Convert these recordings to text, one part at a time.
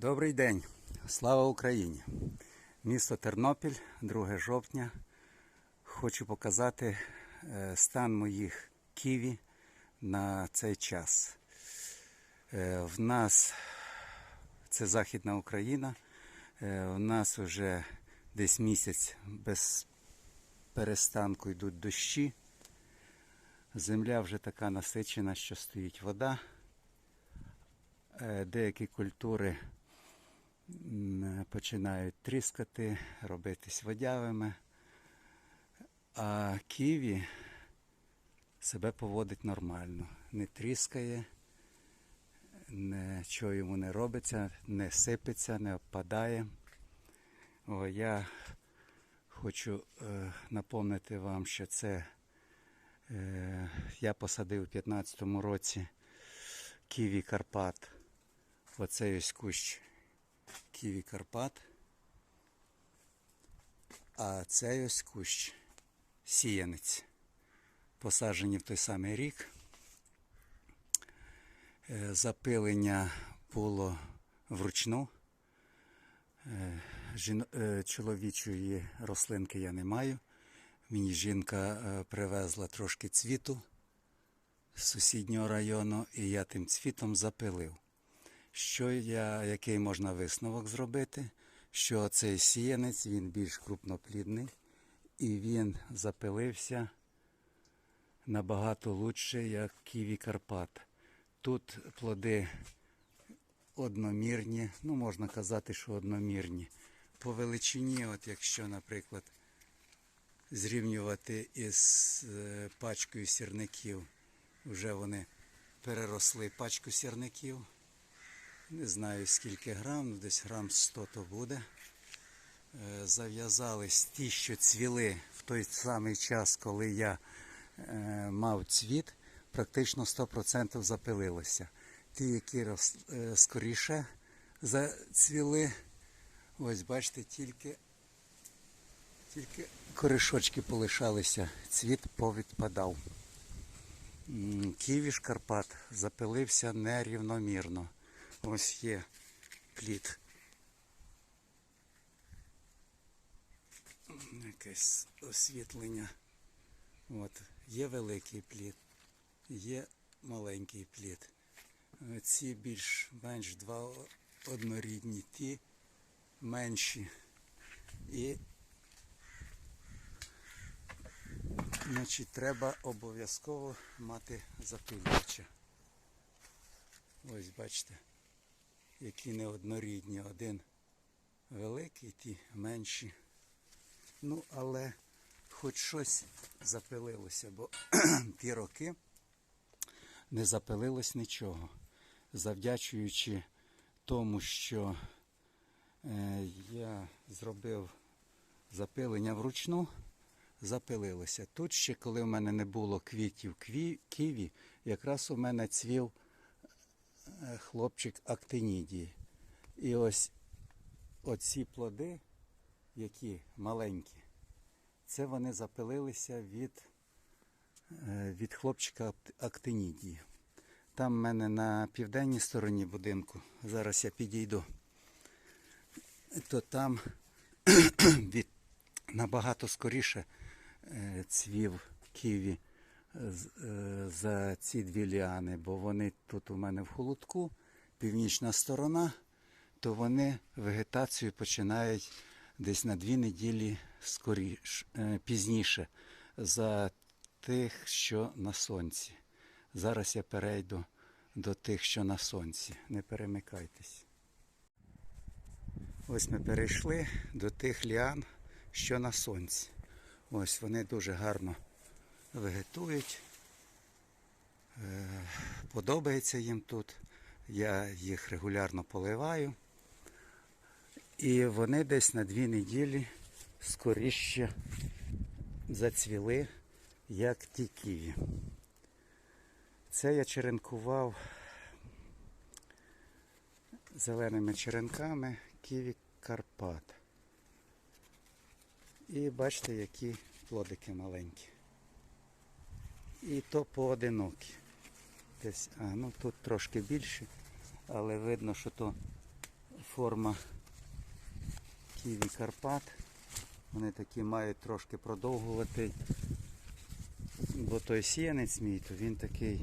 Добрий день, слава Україні! Місто Тернопіль, 2 жовтня. Хочу показати е, стан моїх ківі на цей час. Е, В нас це Західна Україна. Е, В нас вже десь місяць без перестанку йдуть дощі. Земля вже така насичена, що стоїть вода. Деякі культури починають тріскати, робитись водявими. А ківі себе поводить нормально. Не тріскає, нічого йому не робиться, не сипеться, не опадає. О, я хочу е, напомнити вам, що це е, я посадив у 2015 році Ківі Карпат. Оцей ось кущ Ківі Карпат. А цей ось кущ сіянець. Посаджені в той самий рік. Е, Запилення було вручну. Е, е, Чоловічої рослинки я не маю. Мені жінка привезла трошки цвіту з сусіднього району, і я тим цвітом запилив. Що я, який можна висновок зробити? Що цей сіянець він більш крупноплідний і він запилився набагато лучше, як Ківі Карпат. Тут плоди одномірні, ну можна казати, що одномірні. По величині, от якщо, наприклад, зрівнювати із е, пачкою сірників, вже вони переросли пачку сірників. Не знаю скільки грам, ну, десь грам 100 то буде. Е, Зав'язались ті, що цвіли в той самий час, коли я е, мав цвіт, практично 100% запилилося. Ті, які е, скоріше зацвіли, ось бачите, тільки, тільки коришочки полишалися, цвіт повідпадав. Ківіш Карпат запилився нерівномірно. Ось є плід. Якесь освітлення. От. Є великий плід, є маленький плід. Ці більш-менш два однорідні, ті менші. І значить, треба обов'язково мати запилювача. Ось бачите, які неоднорідні. Один великий, ті менші. Ну, але хоч щось запилилося, бо ті роки не запилилось нічого. Завдячуючи тому, що е, я зробив запилення вручну, запилилося. Тут ще, коли в мене не було квітів кві, ківі, якраз у мене цвів хлопчик актинідії. І ось оці плоди, які маленькі, це вони запилилися від, е, від хлопчика актинідії. Там в мене на південній стороні будинку, зараз я підійду, то там від, набагато скоріше е, цвів ківі е, за ці дві ліани, бо вони тут у мене в холодку, північна сторона, то вони вегетацію починають десь на дві неділі скоріш, е, пізніше за тих, що на сонці. Зараз я перейду до тих, що на сонці. Не перемикайтесь. Ось ми перейшли до тих ліан, що на сонці. Ось вони дуже гарно вегетують. Е, Подобається їм тут. Я їх регулярно поливаю. І вони десь на дві неділі скоріше зацвіли, як ті ківі. Це я черенкував зеленими черенками ківі Карпат. І бачите, які плодики маленькі. І то поодинокі. Десь, а, ну тут трошки більше, але видно, що то форма Ківі Карпат. Вони такі мають трошки продовгувати. Бо той сіянець мій, то він такий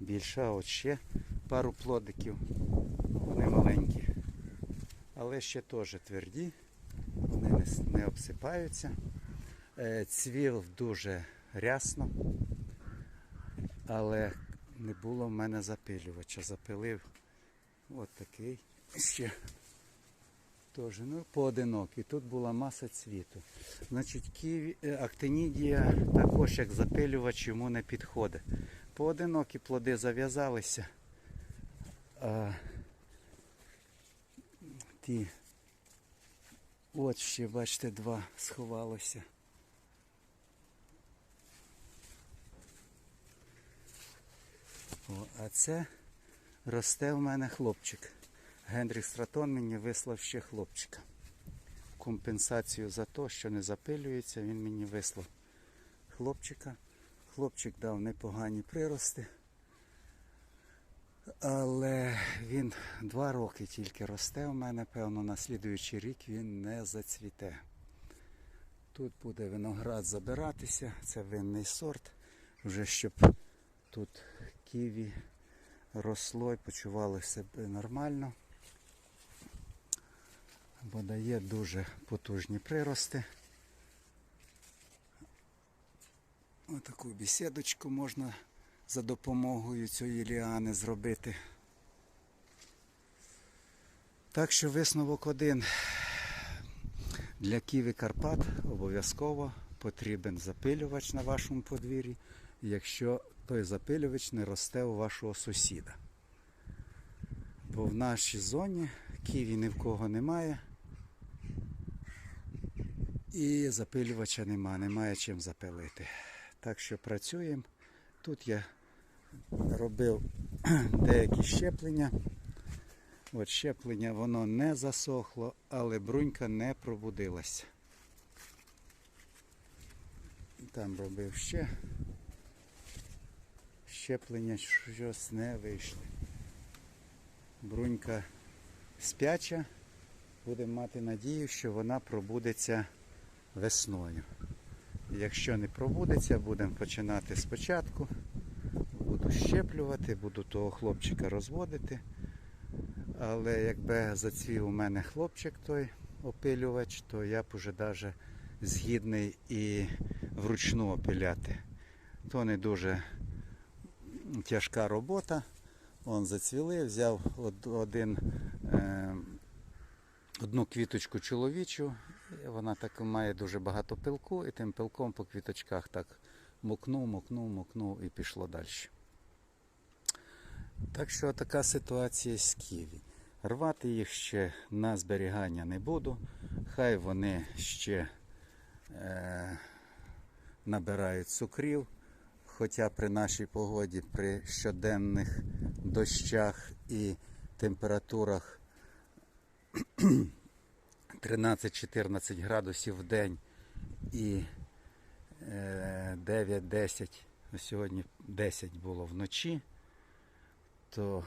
більша, от ще пару плодиків. Вони маленькі. Але ще теж тверді, вони не, обсипаються. Е, Цвіл дуже рясно, але не було в мене запилювача. Запилив от такий ще. Теж, ну, поодинокий. Тут була маса цвіту. Значить, ківі, е, актинідія також як запилювач йому не підходить. Поодинокі плоди зав'язалися. А ті, от ще, бачите, два сховалося. А це росте в мене хлопчик. Генріх Стратон мені вислав ще хлопчика. Компенсацію за те, що не запилюється, він мені вислав хлопчика. Хлопчик дав непогані прирости. Але він два роки тільки росте у мене, певно, на слідуючий рік він не зацвіте. Тут буде виноград забиратися, це винний сорт, вже щоб тут ківі росло і почувало себе нормально. Бо дає дуже потужні прирости. Отаку бесідочку можна за допомогою цієї ліани зробити. Так що висновок один. Для Киви Карпат обов'язково потрібен запилювач на вашому подвір'ї, якщо той запилювач не росте у вашого сусіда. Бо в нашій зоні ківі ні в кого немає. І запилювача нема, немає чим запилити. Так що працюємо. Тут я робив деякі щеплення. От щеплення воно не засохло, але брунька не пробудилася. Там робив ще. Щеплення щось не вийшло. Брунька спяча. Будемо мати надію, що вона пробудеться весною. Якщо не пробудеться, будемо починати спочатку. Буду щеплювати, буду того хлопчика розводити. Але якби зацвів у мене хлопчик той опилювач, то я б уже навіть згідний і вручну опиляти. То не дуже тяжка робота. Он зацвіли, взяв один, е, одну квіточку чоловічу. Вона так має дуже багато пилку, і тим пилком по квіточках так мокнув, мокнув, мокнув і пішло далі. Так що така ситуація з Ківі. Рвати їх ще на зберігання не буду. Хай вони ще е, набирають цукрів. Хоча при нашій погоді, при щоденних дощах і температурах 13-14 градусів в день і е, 9-10, ну, сьогодні 10 було вночі, то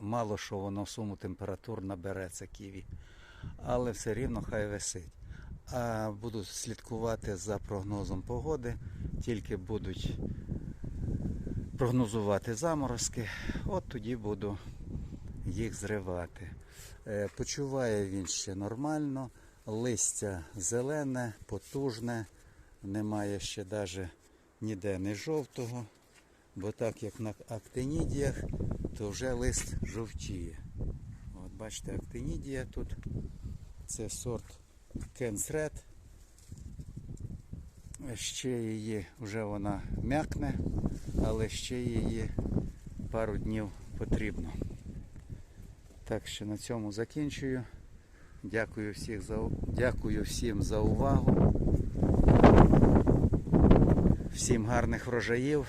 мало що воно в суму температур набере це ківі. Але все рівно хай висить. Буду слідкувати за прогнозом погоди, тільки будуть прогнозувати заморозки, от тоді буду їх зривати. Е, Почуває він ще нормально, листя зелене, потужне, немає ще навіть ніде не жовтого, бо так як на актинідіях, то вже лист жовтіє. От бачите, актинідія тут, це сорт Кенсред. Ще її вже вона м'якне, але ще її пару днів потрібно. Так що на цьому закінчую. Дякую, всіх за, дякую всім за увагу. Всім гарних врожаїв.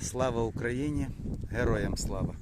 Слава Україні! Героям слава!